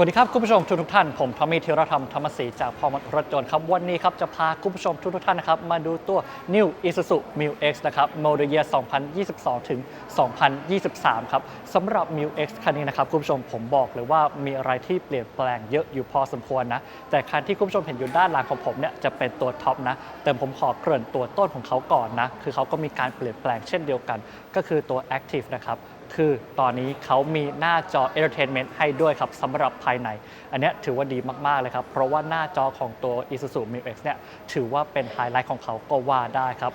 สวัสดีครับคุณผู้ชมทุกทุกท่านผมทอมมี่ธีรธรรมธรรมศรีจากพอมรถจนต์ครับ วันนี้ครับจะพาคุณผู้ชมทุกทุกท่านนะครับมาดูตัว New Isuzu Mu X นะครับ Model Year 2022 ถึง 2023 ครับสำหรับ Mu X คันนี้นะครับคุณผู้ชมผมบอกเลยว่ามีอะไรที่เปลี่ยนแปลงเยอะอยู่พอสมควรนะ แต่คันที่คุณผู้ชมเห็นอยู่ด้านหลังของผมเนี่ยจะเป็นตัวท็อปนะ แต่ผมขอเกริ่นตัวต้นของเขาก่อนนะคือเขาก็มีการเปลี่ยนแปลงเช่นเดียวกัน ก็คือตัว Active นะครับ คือตอนนี้เขามีหน้าจอ Entertainment ให้ด้วยครับสำหรับภายใน อันนี้ถือว่าดีมากๆเลยครับ เพราะว่าหน้าจอของตัว Isuzu Mu X เนี่ยถือว่าเป็นไฮไลท์ของเขาก็ว่าได้ครับ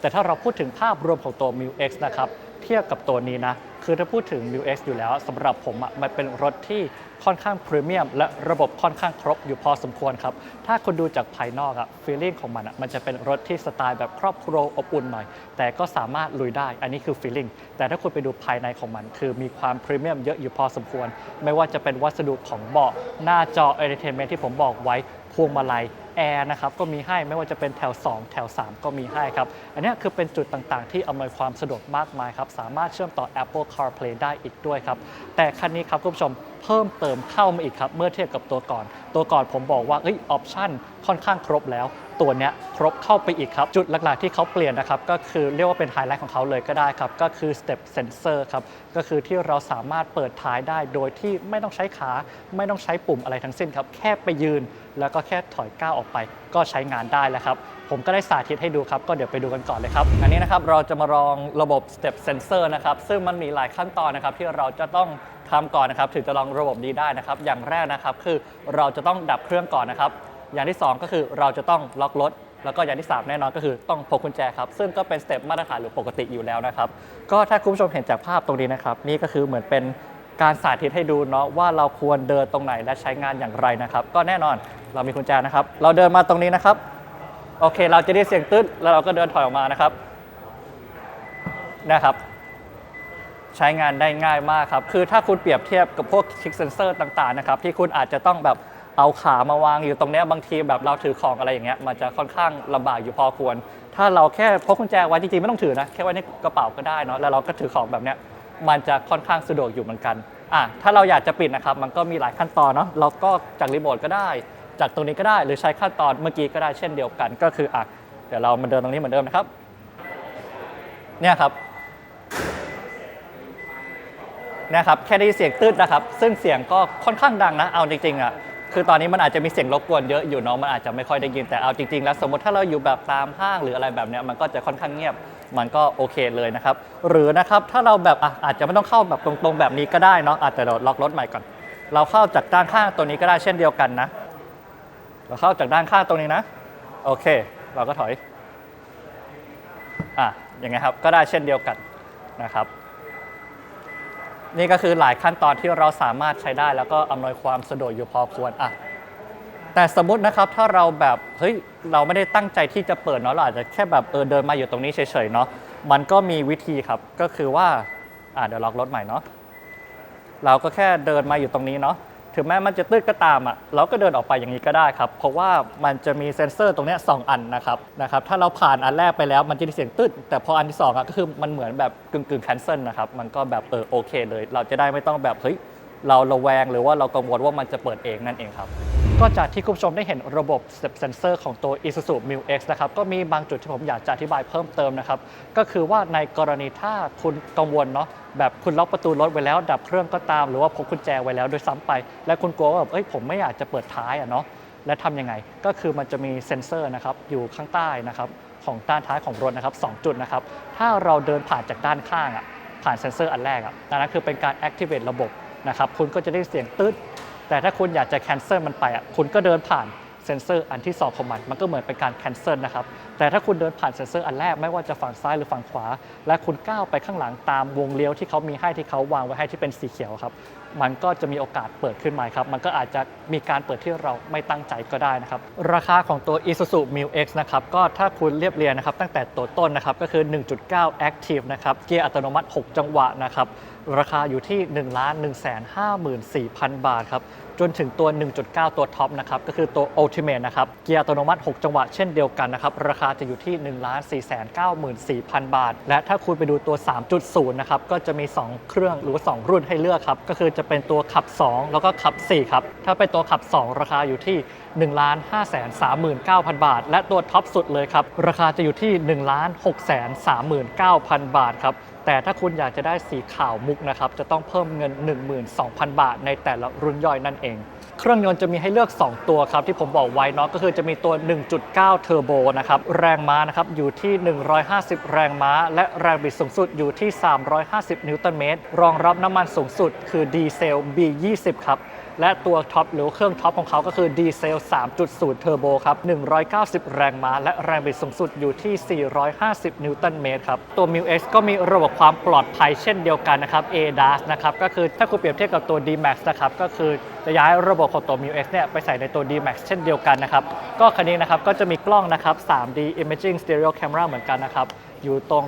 แต่ถ้าเราพูดถึงภาพรวมของตัว Mu X นะครับ เทียบกับตัวนี้นะ คือถ้าพูดถึง Mu X อยู่แล้วสำหรับผมอะมันเป็นรถที่ค่อนข้างพรีเมียมและระบบค่อนข้างครบอยู่พอสมควรครับ ถ้าคุณดูจากภายนอกอะฟีลลิ่งของมันอะมันจะเป็นรถที่สไตล์แบบครอบครัวอบอุ่นหน่อย แต่ก็สามารถลุยได้ อันนี้คือฟีลลิ่งแต่ถ้าคุณไปดูภายในของมัน คือมีความพรีเมียมเยอะอยู่พอสมควร ไม่ว่าจะเป็นวัสดุของเบาะหน้าจอ Entertainment ที่ผมบอกไว้พวงมาลัย แอร์นะครับก็มีให้ไม่ว่าจะเป็นแถว 2 แถว 3 ก็มีให้ครับ อันนี้คือเป็นจุดต่างๆ ที่อำนวยความสะดวกมากมายครับ สามารถเชื่อมต่อ Apple CarPlay ได้อีกด้วยครับ แต่คันนี้ครับคุณผู้ชมเพิ่มเติมเข้ามาอีกครับ เมื่อเทียบกับตัวก่อน ตัวก่อนผมบอกว่าเอ้ยออปชั่นค่อนข้างครบแล้วตัวเนี้ยครบเข้าไปอีกครับ จุดหลักๆที่เขาเปลี่ยนนะครับ ก็คือเรียกว่าเป็นไฮไลท์ของเขาเลยก็ได้ครับ ก็คือ Step Sensor ครับ ก็คือที่เราสามารถเปิดท้ายได้โดยที่ไม่ต้องใช้ขา ไม่ต้องใช้ปุ่มอะไรทั้งสิ้นครับ แค่ไปยืน แล้วก็แค่ถอยก้าวออกไป ก็ใช้งานได้แล้วครับ ผมก็ได้สาธิตให้ดูครับ ก็เดี๋ยวไปดูกันก่อนเลยครับ อันนี้นะครับเราจะมาลองระบบ Step Sensor นะครับ ซึ่งมันมีหลายขั้นตอนนะครับที่เราจะต้องทำก่อนนะครับ ถึงจะลองระบบนี้ได้นะครับ อย่างแรกนะครับคือเราจะต้องดับเครื่องก่อนนะครับ อย่างที่ 2 ก็คือเราจะต้องล็อกรถแล้วก็อย่างที่ 3 แน่นอนก็คือต้องพกกุญแจครับ ซึ่งก็เป็นสเต็ปมาตรฐานหรือปกติอยู่แล้วนะครับ ก็ถ้าคุณผู้ชมเห็นจากภาพตรงนี้นะครับ นี่ก็คือเหมือนเป็นการสาธิตให้ดูเนาะว่าเราควรเดินตรงไหนและใช้งานอย่างไรนะครับ ก็แน่นอน เรามีกุญแจนะครับ เราเดินมาตรงนี้นะครับ โอเค เราจะได้เสียงตึ๊ดแล้วเราก็เดินถอยออกมานะครับ นะครับ ใช้งานได้ง่ายมากครับ คือถ้าคุณเปรียบเทียบกับพวกชิคเซนเซอร์ต่างๆนะครับ ที่คุณอาจจะต้องแบบเอาขามาวางอยู่ตรงนี้บางทีแบบเราถือของอะไรอย่างเงี้ยมันจะค่อนข้างลำบากอยู่พอควร ถ้าเราแค่พกกุญแจไว้จริงๆไม่ต้องถือนะแค่ไว้ในกระเป๋าก็ได้เนาะแล้วเราก็ถือของแบบเนี้ยมันจะค่อนข้างสะดวกอยู่เหมือนกันอะถ้าเราอยากจะปิดนะครับมันก็มีหลายขั้นตอนเนาะเราก็จากรีโมทก็ได้ จากตรงนี้ก็ได้หรือใช้ขั้นตอนเมื่อกี้ก็ได้เช่นเดียวกัน ก็คืออะเดี๋ยวเรามาเดินตรงนี้เหมือนเดิมนะครับ เนี่ยครับนะครับแค่ได้ยินเสียงตืดนะครับ ซึ่งเสียงก็ค่อนข้างดังนะ เอาจริงๆอะคือตอนนี้มันอาจจะมีเสียงรบกวนเยอะอยู่เนาะมันอาจจะไม่ค่อยได้ยินแต่เอาจริงๆ แล้วสมมติถ้าเราอยู่แบบตามห้างหรืออะไรแบบเนี้ยมันก็จะค่อนข้างเงียบมันก็โอเคเลยนะครับ หรือนะครับถ้าเราแบบอะอาจจะไม่ต้องเข้าแบบตรงๆแบบนี้ก็ได้เนาะอาจจะเราล็อกรถใหม่ก่อน เราเข้าจากด้านข้างตัวนี้ก็ได้เช่นเดียวกันนะ เราเข้าจากด้านข้างตรงนี้นะ โอเค เราก็ถอย อะอย่างไงครับ ก็ได้เช่นเดียวกันนะครับ นี่ก็คือหลายขั้นตอนที่เราสามารถใช้ได้ แล้วก็อำนวยความสะดวกอยู่พอควรอะแต่สมมตินะครับถ้าเราแบบเฮ้ยเราไม่ได้ตั้งใจที่จะเปิดเนาะเราอาจจะแค่แบบเออเดินมาอยู่ตรงนี้เฉยๆเนาะมันก็มีวิธีครับก็คือว่าอะเดี๋ยวล็อกรถใหม่เนาะเราก็แค่เดินมาอยู่ตรงนี้เนาะ ถึงแม้มันจะตืดก็ตามอะเราก็เดินออกไปอย่างนี้ก็ได้ครับ เพราะว่ามันจะมีเซ็นเซอร์ตรงนี้สองอันนะครับนะครับถ้าเราผ่านอันแรกไปแล้วมันจะได้เสียงตืดแต่พออันที่สองอะก็คือมันเหมือนแบบกึ่งกึ่งแคนเซิลนะครับมันก็แบบเออโอเคเลย เราจะได้ไม่ต้องแบบเฮ้ยเราระแวงหรือว่าเรากังวลว่ามันจะเปิดเองนั่นเองครับ ก็จากที่คุณผู้ชมได้เห็นระบบ Step Sensor ของตัว Isuzu Mu X นะครับ ก็มีบางจุดที่ผมอยากจะอธิบายเพิ่มเติมนะครับ ก็คือว่าในกรณีถ้าคุณกังวลเนาะแบบคุณล็อกประตูรถไว้แล้ว ดับเครื่องก็ตาม หรือว่าพกกุญแจไว้แล้วโดยซ้ำไป และคุณกลัวว่าแบบเอ้ยผมไม่อยากจะเปิดท้ายอะเนาะและทำยังไง ก็คือมันจะมีเซ็นเซอร์นะครับอยู่ข้างใต้นะครับของด้านท้ายของรถนะครับ2จุดนะครับถ้าเราเดินผ่านจากด้านข้างอะผ่านเซ็นเซอร์อันแรกอะนั่นคือเป็นการ activate ระบบนะครับคุณก็จะได้เสียงตืด แต่ถ้าคุณอยากจะแคนเซิลมันไปอะคุณก็เดินผ่าน เซนเซอร์อันที่ 2 ของมัน มันก็เหมือนเป็นการ cancel นะครับ แต่ถ้าคุณเดินผ่านเซนเซอร์อันแรกไม่ว่าจะฝั่งซ้ายหรือฝั่งขวา และคุณก้าวไปข้างหลังตามวงเลี้ยวที่เขามีให้ที่เขาวางไว้ให้ที่เป็นสีเขียวครับ มันก็จะมีโอกาสเปิดขึ้นมาครับ มันก็อาจจะมีการเปิดที่เราไม่ตั้งใจก็ได้นะครับ ราคาของตัว Isuzu Mu X นะครับ ก็ถ้าคุณเรียบเรียงนะครับตั้งแต่ตัวต้นนะครับก็คือ 1.9 Active นะครับ เกียร์อัตโนมัติ 6 จังหวะนะครับ ราคาอยู่ที่ 1 1 5 4 0 0 0 บาทครับ จนถึงตัว 1.9 ตัวท็อปนะครับก็คือตัว Ultimate นะครับเกียร์อัตโนมัติ 6 จังหวะเช่นเดียวกันนะครับราคาจะอยู่ที่ 1,494,000 บาท และถ้าคุณไปดูตัว 3.0 นะครับก็จะมี 2 เครื่องหรือ 2 รุ่นให้เลือกครับก็คือจะเป็นตัวขับ 2 แล้วก็ขับ 4 ครับ ถ้าเป็นตัวขับ 2 ราคาอยู่ที่ 1 5 3 9 0 0 0 บาท และตัวท็อปสุดเลยครับ ราคาจะอยู่ที่ 1 6 3 9 0 0 0 บาทครับแต่ถ้าคุณอยากจะได้สีขาวมุกนะครับ จะต้องเพิ่มเงิน 12,000 บาท ในแต่ละรุ่นย่อยนั่นเอง เครื่องยนต์จะมีให้เลือก 2 ตัวครับ ที่ผมบอกไว้เนาะก็คือจะมีตัว 1.9 เทอร์โบนะครับ แรงม้านะครับอยู่ที่ 150 แรงม้า และแรงบิดสูงสุดอยู่ที่ 350 นิวตันเมตร รองรับน้ำมันสูงสุดคือดีเซล B20 ครับ และตัวท็อปหรือเครื่องท็อปของเขาก็คือดีเซล 3.0 เทอร์โบครับ 190 แรงม้า และแรงบิดสูงสุดอยู่ที่ 450 นิวตันเมตรครับ ตัว m i x ก็มีระบบความปลอดภัยเช่นเดียวกันนะครับ ADAS นะครับ ก็คือถ้าคุณเปรียบเทียบกับตัว D-Max นะครับ ก็คือจะย้ายระบบของตัว m i x เนี่ยไปใส่ในตัว D-Max เช่นเดียวกันนะครับ ก็คันนี้นะครับก็จะมีกล้องนะครับ 3D Imaging Stereo Camera เหมือนกันนะครับ อยู่ตรง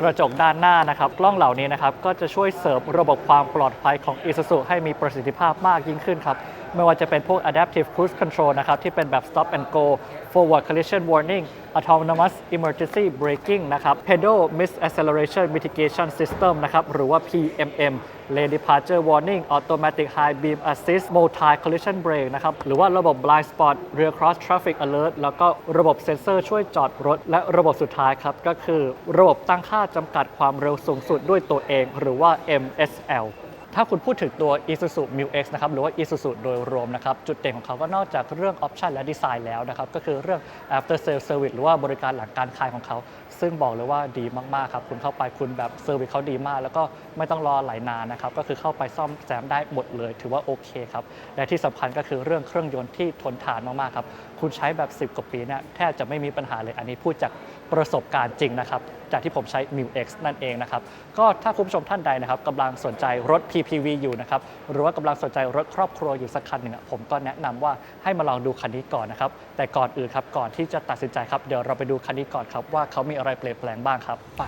กระจกด้านหน้านะครับกล้องเหล่านี้นะครับก็จะช่วยเสริมระบบความปลอดภัยของ Isuzu ให้มีประสิทธิภาพมากยิ่งขึ้นครับ ไม่ว่าจะเป็นพวก Adaptive Cruise Control นะครับที่เป็นแบบ Stop and Go Forward Collision Warning Autonomous Emergency Braking นะครับ Pedal Miss Acceleration Mitigation System นะครับหรือว่า PMM Lane Departure Warning Automatic High Beam Assist Multi Collision Brake นะครับ หรือว่าระบบ Blind Spot Rear Cross Traffic Alert แล้วก็ระบบเซ็นเซอร์ช่วยจอดรถ และระบบสุดท้ายครับ ก็คือระบบตั้งค่าจำกัดความเร็วสูงสุดด้วยตัวเอง หรือว่า MSL ถ้าคุณพูดถึงตัว Isuzu m u X นะครับ หรือว่า Isuzu โดยรวมนะครับ จุดเด่นของเขาก็นอกจากเรื่องออปชันและดีไซน์แล้วนะครับ ก็คือเรื่อง after sales service หรือว่าบริการหลังการขายของเขา ซึ่งบอกเลยว่าดีมากๆครับคุณเข้าไปคุณแบบเซอร์วิสเขาดีมาก แล้วก็ไม่ต้องรอหลายนานนะครับก็คือเข้าไปซ่อมแซมได้หมดเลย ถือว่าโอเคครับและที่สำคัญก็คือเรื่องเครื่องยนต์ที่ทนทานมากๆครับคุณใช้แบบ 10กว่าปีเนี่ยแทบจะไม่มีปัญหาเลยอันนี้พูดจาก ประสบการณ์จริงนะครับจากที่ผมใช้ m i X นั่นเองนะครับก็ถ้าคุณผู้ชมท่านใดนะครับกำลังสนใจรถ PPV อยู่นะครับหรือว่ากำลังสนใจรถครอบครัวอยู่สักคันหนึ่งผมก็แนะนำว่าให้มาลองดูคันนี้ก่อนนะครับแต่ก่อนอื่นครับก่อนที่จะตัดสินใจครับเดี๋ยวเราไปดูคันนี้ก่อนครับว่าเขามีอะไรเปลี่ยนแปลงบ้างครับไป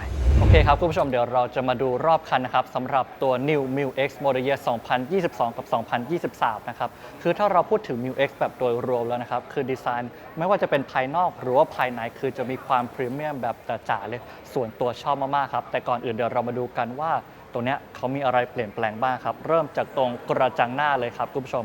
เคครับ คุณผู้ชมเดี๋ยวเราจะมาดูรอบคันนะครับสำหรับตัว New m i X Model Year 2022 กับ 2023 นะครับ คือถ้าเราพูดถึง m i X แบบโดยรวมแล้วนะครับ คือดีไซน์ไม่ว่าจะเป็นภายนอกหรือว่าภายในคือจะมีความพรีเมียมแบบจ๋าเลย ส่วนตัวชอบมาก ๆ ครับ แต่ก่อนอื่นเดี๋ยวเรามาดูกันว่าตรงเนี้ยเขามีอะไรเปลี่ยนแปลงบ้างครับ เริ่มจากตรงกระจังหน้าเลยครับคุณผู้ชม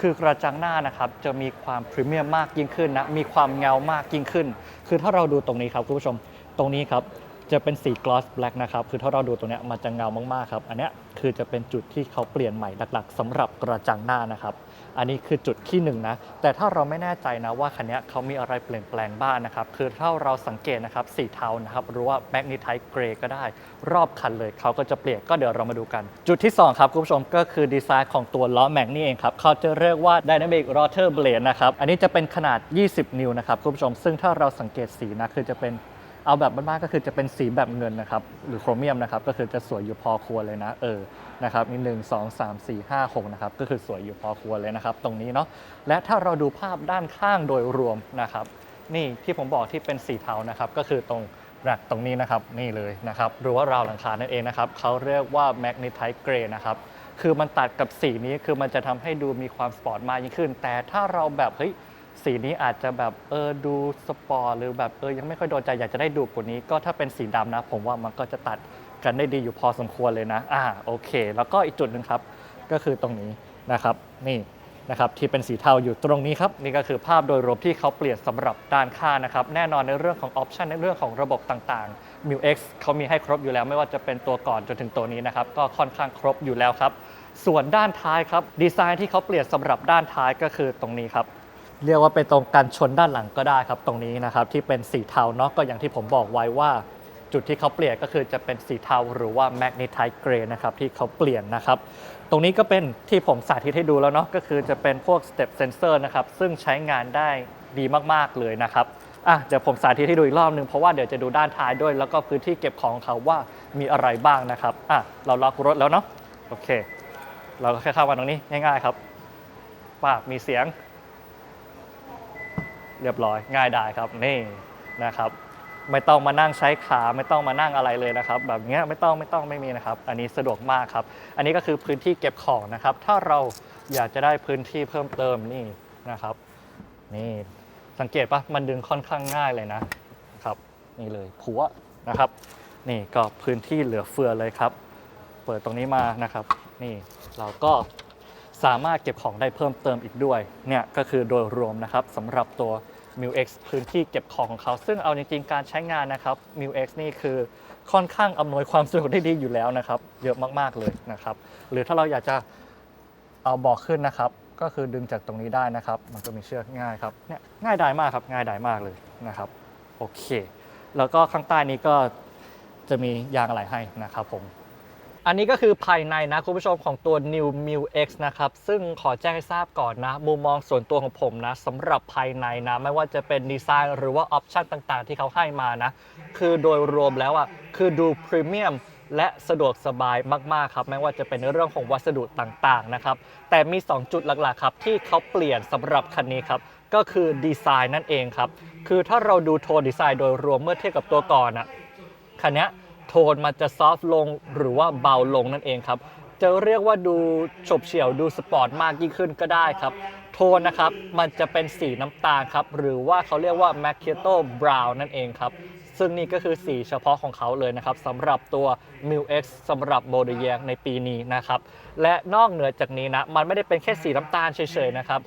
คือกระจังหน้านะครับจะมีความพรีเมียมมากยิ่งขึ้นนะมีความเงามากยิ่งขึ้น คือถ้าเราดูตรงนี้ครับคุณผู้ชมตรงนี้ครับ จะเป็นสี gloss black นะครับ คือถ้าเราดูตรงเนี้ยมันจะเงามากๆครับ อันเนี้ยคือจะเป็นจุดที่เขาเปลี่ยนใหม่หลักๆสำหรับกระจังหน้านะครับ อันนี้คือจุดที่หนึ่งนะ แต่ถ้าเราไม่แน่ใจนะว่าคันนี้เขามีอะไรเปลี่ยนแปลงบ้างนะครับ คือถ้าเราสังเกตนะครับสีเทานะครับ หรือว่า magnetite gray ก็ได้ รอบคันเลยเขาก็จะเปลี่ยน ก็เดี๋ยวเรามาดูกัน จุดที่ 2 ครับคุณผู้ชม ก็คือดีไซน์ของตัวล้อแม็กนี่เองครับ เขาจะเรียกว่า dynamic rotor blade นะครับ อันนี้จะเป็นขนาด 20 นิ้วนะครับคุณผู้ชม ซึ่งถ้าเราสังเกตสีนะ คือจะเป็น เอาแบบบ้านๆก็คือจะเป็นสีแบบเงินนะครับหรือโครเมียมนะครับก็คือจะสวยอยู่พอควรเลยนะเออนะครับมีหนึ่งสองสามสี่ห้าหกนะครับก็คือสวยอยู่พอควรเลยนะครับ ตรงนี้เนาะและถ้าเราดูภาพด้านข้างโดยรวมนะครับ นี่ที่ผมบอกที่เป็นสีเทานะครับก็คือตรงแรกตรงนี้นะครับนี่เลยนะครับหรือว่าราวหลังคานั่นเองนะครับเขาเรียกว่า magnetite gray นะครับคือมันตัดกับสีนี้คือมันจะทำให้ดูมีความสปอร์ตมากยิ่งขึ้น แต่ถ้าเราแบบเฮ้ย สีนี้อาจจะแบบเออดูสปอร์หรือแบบเออยังไม่ค่อยโดนใจอยากจะได้ดูกว่านี้ ก็ถ้าเป็นสีดำนะ ผมว่ามันก็จะตัดกันได้ดีอยู่พอสมควรเลยนะ อ่าโอเค แล้วก็อีกจุดหนึ่งครับ ก็คือตรงนี้นะครับนี่นะครับที่เป็นสีเทาอยู่ตรงนี้ครับ นี่ก็คือภาพโดยรวมที่เขาเปลี่ยนสำหรับด้านข้างนะครับ แน่นอนในเรื่องของออปชันในเรื่องของระบบต่างๆ m i X เขามีให้ครบอยู่แล้ว ไม่ว่าจะเป็นตัวก่อนจนถึงตัวนี้นะครับ ก็ค่อนข้างครบอยู่แล้วครับ ส่วนด้านท้ายครับ ดีไซน์ที่เขาเปลี่ยนสำหรับด้านท้ายก็คือตรงนี้ครับ เรียกว่าเป็นตรงกันชนด้านหลังก็ได้ครับตรงนี้นะครับที่เป็นสีเทาเนาะก็อย่างที่ผมบอกไว้ว่า จุดที่เขาเปลี่ยนก็คือจะเป็นสีเทาหรือว่า magnetite gray นะครับที่เขาเปลี่ยนนะครับตรงนี้ก็เป็นที่ผมสาธิตให้ดูแล้วเนาะก็คือจะเป็นพวก step sensor นะครับซึ่งใช้งานได้ดีมากๆเลยนะครับอะเดี๋ยวผมสาธิตให้ดูอีกรอบนึงเพราะว่าเดี๋ยวจะดูด้านท้ายด้วย แล้วก็พื้นที่เก็บของของเขาว่ามีอะไรบ้างนะครับอะเราล็อกรถแล้วเนาะโอเค เราก็แค่เข้ามาตรงนี้ง่ายๆครับปากมีเสียง เรียบร้อยง่ายได้ครับนี่นะครับ ไม่ต้องมานั่งใช้ขาไม่ต้องมานั่งอะไรเลยนะครับ แบบเนี้ยไม่ต้องไม่ต้องไม่มีนะครับ อันนี้สะดวกมากครับ อันนี้ก็คือพื้นที่เก็บของนะครับ ถ้าเราอยากจะได้พื้นที่เพิ่มเติมนี่นะครับ นี่สังเกตปะมันดึงค่อนข้างง่ายเลยนะครับ นี่เลยผัวนะครับ นี่ก็พื้นที่เหลือเฟือเลยครับ เปิดตรงนี้มานะครับ นี่เราก็ สามารถเก็บของได้เพิ่มเติมอีกด้วยเนี่ยก็คือโดยรวมนะครับสำหรับตัว m u X พื้นที่เก็บของของเขา ซึ่งเอาจริงๆการใช้งานนะครับ m u X นี่คือค่อนข้างอำนวยความสะดวกได้ดีอยู่แล้วนะครับ เยอะมากๆเลยนะครับ หรือถ้าเราอยากจะเอาเบอกขึ้นนะครับ ก็คือดึงจากตรงนี้ได้นะครับ มันก็มีเชือกง่ายครับเนี่ยง่ายดายมากครับง่ายดายมากเลยนะครับโอเค แล้วก็ข้างใต้นี้ก็จะมียางอะไรให้นะครับผม อันนี้ก็คือภายในนะคุณผู้ชมของตัว New m u X นะครับ ซึ่งขอแจ้งให้ทราบก่อนนะ มุมมองส่วนตัวของผมนะสำหรับภายในนะ ไม่ว่าจะเป็นดีไซน์หรือว่าออปชันต่างๆ ที่เขาให้มานะ คือโดยรวมแล้วอะคือดูพรีเมียมและสะดวกสบายมาก ๆ ครับ ไม่ว่าจะเป็นเรื่องของวัสดุต่าง ๆ นะครับ แต่มี 2 จุดหลัก ๆ ครับ ที่เขาเปลี่ยนสำหรับคันนี้ครับ ก็คือดีไซน์นั่นเองครับ คือถ้าเราดูโทนดีไซน์โดยรวมเมื่อเทียบกับตัวก่อนอะคันนี้ โทนมันจะซอฟต์ลงหรือว่าเบาลงนั่นเองครับ จะเรียกว่าดูฉบเฉี่ยวดูสปอร์ตมากยิ่งขึ้นก็ได้ครับ โทนนะครับมันจะเป็นสีน้ำตาลครับ หรือว่าเขาเรียกว่า Macchiato Brown นั่นเองครับ ซึ่งนี่ก็คือสีเฉพาะของเขาเลยนะครับสำหรับตัว m i l X สำหรับโมเดลแยงในปีนี้นะครับ และนอกเหนือจากนี้นะ มันไม่ได้เป็นแค่สีน้ำตาลเฉยๆนะครับ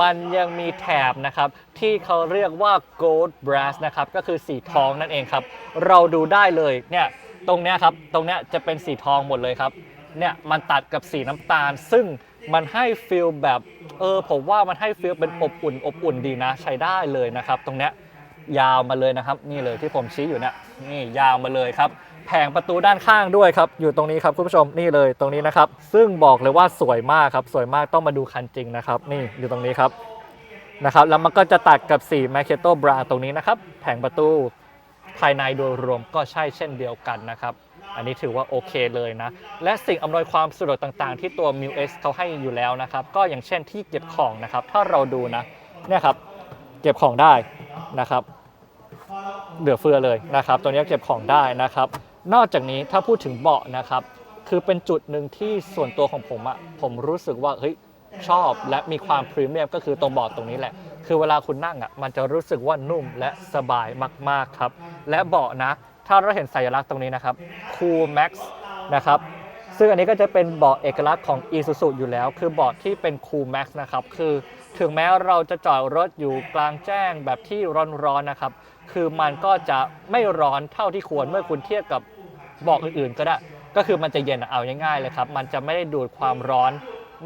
มันยังมีแถบนะครับ ที่เขาเรียกว่า gold brass นะครับ ก็คือสีทองนั่นเองครับ เราดูได้เลยเนี่ย ตรงเนี้ยครับตรงเนี้ยจะเป็นสีทองหมดเลยครับเนี่ยมันตัดกับสีน้ำตาล ซึ่งมันให้ฟีลแบบเออผมว่ามันให้ฟีลเป็นอบอุ่นอบอุ่นดีนะ ใช้ได้เลยนะครับ ตรงเนี้ยยาวมาเลยนะครับ นี่เลยที่ผมชี้อยู่เนี่ยนี่ยาวมาเลยครับ แผงประตูด้านข้างด้วยครับ อยู่ตรงนี้ครับคุณผู้ชมนี่เลยตรงนี้นะครับ ซึ่งบอกเลยว่าสวยมากครับ สวยมากต้องมาดูคันจริงนะครับ นี่อยู่ตรงนี้ครับนะครับแล้วมันก็จะตัดกับสีแมคเคโตบราตรงนี้นะครับ แผงประตู ภายในโดยรวมก็ใช่เช่นเดียวกันนะครับ อันนี้ถือว่าโอเคเลยนะ และสิ่งอำนวยความสะดวกต่างๆ ที่ตัว m u X เขาให้อยู่แล้วนะครับ ก็อย่างเช่นที่เก็บของนะครับ ถ้าเราดูนะเนี่ยครับเก็บของได้นะครับเหลือเฟือเลยนะครับ ตัวนี้เก็บของได้นะครับ นอกจากนี้ถ้าพูดถึงเบาะนะครับ คือเป็นจุดหนึ่งที่ส่วนตัวของผมอะผมรู้สึกว่าเฮ้ยชอบและมีความพรีเมียมก็คือตรงเบาะตรงนี้แหละ คือเวลาคุณนั่งอะมันจะรู้สึกว่านุ่มและสบายมากๆครับ และเบาะนะ ถ้าเราเห็นสัญลักษณ์ตรงนี้นะครับ Cool Max นะครับซึ่งอันนี้ก็จะเป็นเบาะเอกลักษณ์ของ Isuzu อยู่แล้ว คือเบาะที่เป็น Cool Max นะครับ คือถึงแม้เราจะจอดรถอยู่กลางแจ้งแบบที่ร้อนๆนะครับ คือมันก็จะไม่ร้อนเท่าที่ควรเมื่อคุณเทียบกับเบาะอื่นๆ ก็ได้ ก็คือมันจะเย็นเอาง่ายๆเลยครับ มันจะไม่ได้ดูดความร้อน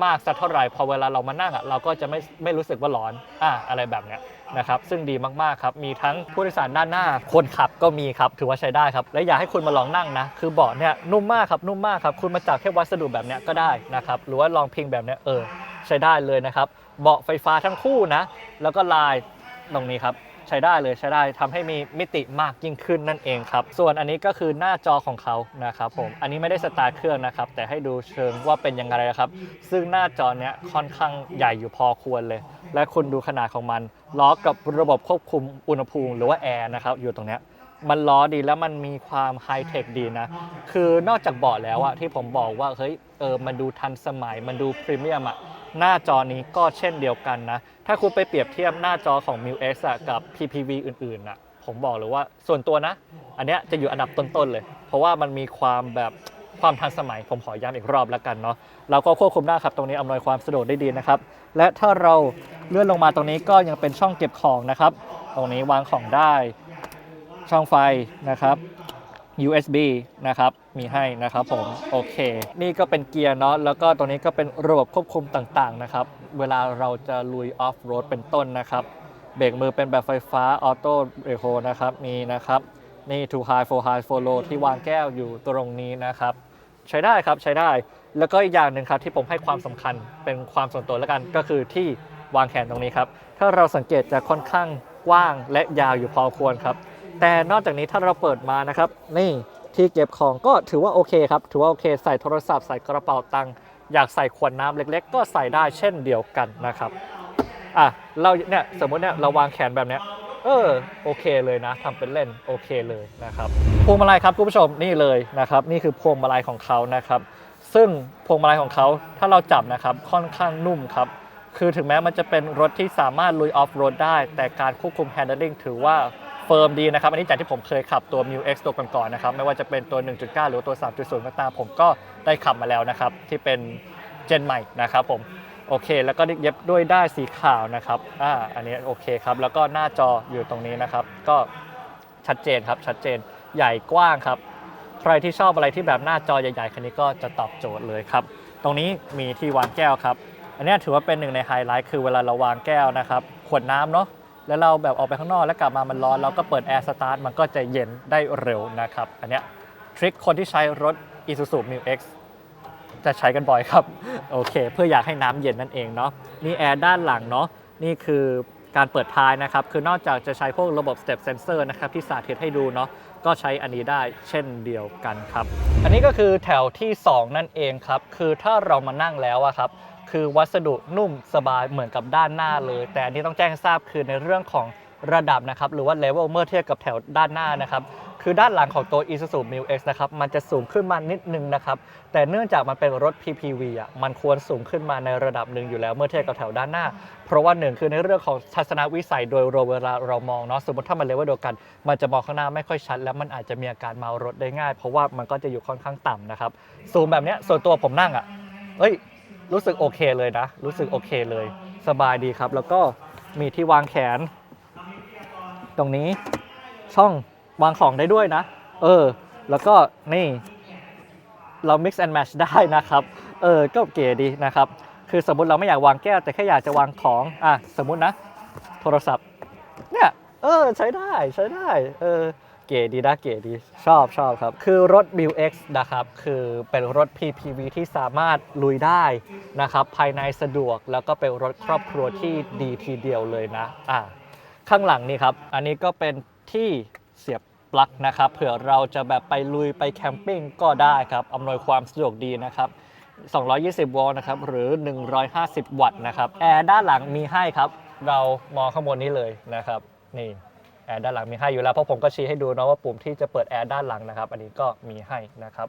มากสักเท่าไหร่ พอเวลาเรามานั่งอะเราก็จะไม่ไม่รู้สึกว่าร้อนอะอะไรแบบเนี้ย นะครับซึ่งดีมากๆครับมีทั้งผู้โดยสารด้านหน้า คนขับก็มีครับถือว่าใช้ได้ครับและอยากให้คุณมาลองนั่งนะคือเบาะเนี่ยนุ่มมากครับนุ่มมากครับคุณมาจับแค่วัสดุแบบเนี้ยก็ได้นะครับหรือว่าลองพิงแบบเนี้ยเออใช้ได้เลยนะครับเบาะไฟฟ้าทั้งคู่นะแล้วก็ลายตรงนี้ครับ ใช้ได้เลยใช้ได้ทำให้มีมิติมากยิ่งขึ้นนั่นเองครับ ส่วนอันนี้ก็คือหน้าจอของเขานะครับผม อันนี้ไม่ได้สตาร์ทเครื่องนะครับ แต่ให้ดูเชิงว่าเป็นยังไงนะครับ ซึ่งหน้าจอเนี้ยค่อนข้างใหญ่อยู่พอควรเลย และคุณดูขนาดของมัน ล้อกับระบบควบคุมอุณหภูมิหรือว่าแอร์นะครับอยู่ตรงเนี้ยมันล้อดีแล้วมันมีความไฮเทคดีนะ คือนอกจากเบาะแล้วอะที่ผมบอกว่าเฮ้ยเออมันดูทันสมัยมันดูพรีเมียมอะ หน้าจอนี้ก็เช่นเดียวกันนะ ถ้าคุณไปเปรียบเทียบหน้าจอของ m i u X อะกับ PPV อื่นๆนะผมบอกเลยว่าส่วนตัวนะ อันเนี้ยจะอยู่อันดับต้นๆเลย เพราะว่ามันมีความแบบความทันสมัยผมขอย้ำอีกรอบแล้วกันเนาะเราก็ควบคุมได้ครับตรงนี้อำนวยความสะดวกได้ดีนะครับ และถ้าเราเลื่อนลงมาตรงนี้ก็ยังเป็นช่องเก็บของนะครับ ตรงนี้วางของได้ช่องไฟนะครับ USB นะครับ มีให้นะครับผมโอเค นี่ก็เป็นเกียร์เนาะแล้วก็ตรงนี้ก็เป็นระบบควบคุมต่างๆนะครับ เวลาเราจะลุยออฟโรดเป็นต้นนะครับเบรกมือเป็นแบบไฟฟ้าออโต้เบรกโฮนะครับมีนะครับนี่ two high four high four low ที่วางแก้วอยู่ตรงนี้นะครับ ใช้ได้ครับใช้ได้ แล้วก็อีกอย่างหนึ่งครับที่ผมให้ความสำคัญเป็นความส่วนตัวแล้วกันก็คือที่วางแขนตรงนี้ครับ ถ้าเราสังเกตจะค่อนข้างกว้างและยาวอยู่พอควรครับ แต่นอกจากนี้ถ้าเราเปิดมานะครับ นี่ ที่เก็บของก็ถือว่าโอเคครับถือว่าโอเค ใส่โทรศัพท์ใส่กระเป๋าตังค์อยากใส่ขวดน้ำเล็ก ๆ ก็ใส่ได้เช่นเดียวกันนะครับอะเราเนี่ยสมมติเนี่ยเราวางแขนแบบเนี้ยเออโอเคเลยนะทำเป็นเล่นโอเคเลยนะครับพวงมาลัยครับคุณผู้ชมนี่เลยนะครับนี่คือพวงมาลัยของเขานะครับ ซึ่งพวงมาลัยของเขาถ้าเราจับนะครับค่อนข้างนุ่มครับคือถึงแม้มันจะเป็นรถที่สามารถลุยออฟโรดได้ แต่การควบคุม handling ถือว่า เฟิร์มดีนะครับ อันนี้จากที่ผมเคยขับตัว m ิ X ตัวก่อนๆนะครับ ไม่ว่าจะเป็นตัว 1.9 หรือตัว 3.0 ก็ตามผมก็ได้ขับมาแล้วนะครับ ที่เป็นเจนใหม่นะครับผม โอเค แล้วก็เย็บด้วยได้ายสีขาวนะครับ อ่า อันนี้โอเคครับ แล้วก็หน้าจออยู่ตรงนี้นะครับ ก็ชัดเจนครับ ชัดเจน ใหญ่กว้างครับ ใครที่ชอบอะไรที่แบบหน้าจอใหญ่ๆ คันนี้ก็จะตอบโจทย์เลยครับ ตรงนี้มีที่วางแก้วครับ อันนี้ถือว่าเป็นหนึ่งในไฮไลท์คือเวลาเราวางแก้วนะครับ ขวดน้ำเนาะ แล้วเราแบบออกไปข้างนอกแล้วกลับมามันร้อนเราก็เปิดแอร์สตาร์ทมันก็จะเย็นได้เร็วนะครับ อันเนี้ยทริคคนที่ใช้รถ Isuzu m u X จะใช้กันบ่อยครับ โอเค เพื่ออยากให้น้ำเย็นนั่นเองเนาะนี่แอร์ด้านหลังเนาะนี่คือการเปิดท้ายนะครับ คือนอกจากจะใช้พวกระบบ step sensor นะครับ ที่สาธิตให้ดูเนาะก็ใช้อันนี้ได้เช่นเดียวกันครับ อันนี้ก็คือแถวที่ 2 นั่นเองครับ คือถ้าเรามานั่งแล้วอะครับ คือวัสดุนุ่มสบายเหมือนกับด้านหน้าเลย แต่อันนี้ต้องแจ้งทราบคือในเรื่องของระดับนะครับหรือว่าเลเวลเมื่อเทียบกับแถวด้านหน้านะครับคือด้านหลังของตัว Isuzu m u X นะครับมันจะสูงขึ้นมานิดนึงนะครับแต่เนื่องจากมันเป็นรถ PPV อะมันควรสูงขึ้นมาในระดับหนึ่งอยู่แล้วเมื่อเทียบกับแถวด้านหน้า เพราะว่าหนึ่งคือในเรื่องของทัศนวิสัยโดยรวมเวลาเรามองเนาะสมมติถ้ามันเลเวลเดียวกัน มันจะมองข้างหน้าไม่ค่อยชัด แล้วมันอาจจะมีอาการเมารถได้ง่าย เพราะว่ามันก็จะอยู่ค่อนข้างต่ำนะครับสูงแบบเนี้ยส่วนตัวผมนั่งอะเอ้ย รู้สึกโอเคเลยนะ รู้สึกโอเคเลย สบายดีครับ แล้วก็มีที่วางแขน ตรงนี้ช่องวางของได้ด้วยนะ เออ แล้วก็นี่ เรา mix and match ได้นะครับ เออ ก็เก๋ดีนะครับ คือสมมติเราไม่อยากวางแก้ว แต่แค่อยากจะวางของ อะ สมมุตินะ โทรศัพท์ เนี่ย เออ ใช้ได้ ใช้ได้ เออ เก๋ดีนะเก๋ดีชอบชอบครับ คือรถ m ิ X นะครับ คือเป็นรถ PPV ที่สามารถลุยได้นะครับ ภายในสะดวกแล้วก็เป็นรถครอบครัวที่ดีทีเดียวเลยนะอ่าข้างหลังนี่ครับ อันนี้ก็เป็นที่เสียบปลั๊กนะครับเผื่อเราจะแบบไปลุยไปแคมปิ้งก็ได้ครับอำนวยความสะดวกดีนะครับ 220โวลต์นะครับ หรือ 150 วัตต์นะครับ แอร์ด้านหลังมีให้ครับ เรามองข้างบนนี้เลยนะครับ นี่ แอร์ด้านหลังมีให้อยู่แล้ว เพราะผมก็ชี้ให้ดูนะว่าปุ่มที่จะเปิดแอร์ด้านหลังนะครับ อันนี้ก็มีให้นะครับ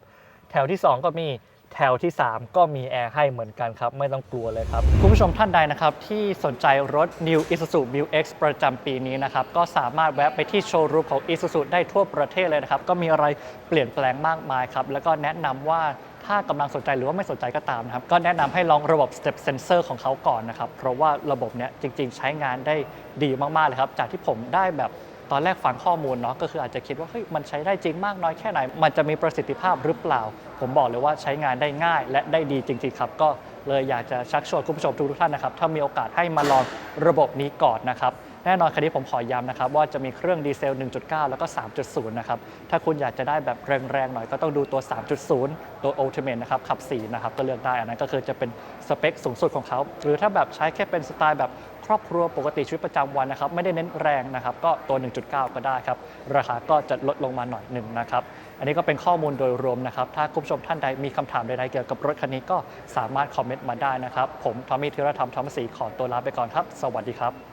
แถวที่ 2 ก็มีแถวที่ 3 ก็มีแอร์ให้เหมือนกันครับ ไม่ต้องกลัวเลยครับ คุณผู้ชมท่านใดนะครับที่สนใจรถ New Isuzu m u X ประจำปีนี้นะครับ ก็สามารถแวะไปที่โชว์รูมของ Isuzu ได้ทั่วประเทศเลยนะครับ ก็มีอะไรเปลี่ยนแปลงมากมายครับ แล้วก็แนะนำว่าถ้ากำลังสนใจหรือว่าไม่สนใจก็ตามนะครับ ก็แนะนำให้ลองระบบ Step Sensor ของเขาก่อนนะครับ เพราะว่าระบบเนี้ยจริง ๆ ใช้งานได้ดีมาก ๆ เลยครับ จากที่ผมได้แบบ ตอนแรกฟังข้อมูลเนาะก็คืออาจจะคิดว่าเฮ้ยมันใช้ได้จริงมากน้อยแค่ไหน มันจะมีประสิทธิภาพหรือเปล่า ผมบอกเลยว่าใช้งานได้ง่าย และได้ดีจริง ๆ ครับ ก็เลยอยากจะชักชวนคุณผู้ชมทุกท่านนะครับถ้ามีโอกาสให้มาลองระบบนี้ก่อนนะครับแน่นอนคันนี้ผมขอย้ำนะครับว่าจะมีเครื่องดีเซล 1.9 แล้วก็ 3.0 นะครับ ถ้าคุณอยากจะได้แบบแรงๆหน่อยก็ต้องดูตัว 3.0 ตัว Ultimate นะครับ ขับ 4 นะครับ ก็เลือกได้ อันนั้นก็คือจะเป็นสเปคสูงสุดของเขา หรือถ้าแบบใช้แค่เป็นสไตล์แบบ รอบครัวปกติชีวิตประจำวันนะครับไม่ได้เน้นแรงนะครับก็ตัว 1.9 ก็ได้ครับราคาก็จะลดลงมาหน่อยหนึ่งนะครับอันนี้ก็เป็นข้อมูลโดยรวมนะครับถ้าคุณผู้ชมท่านใดมีคำถามใดๆเกี่ยวกับรถคันนี้ก็สามารถคอมเมนต์มาได้นะครับผมทอมมี่ธีรธรรมทอมศรีขอตัวลาไปก่อนครับ สวัสดีครับ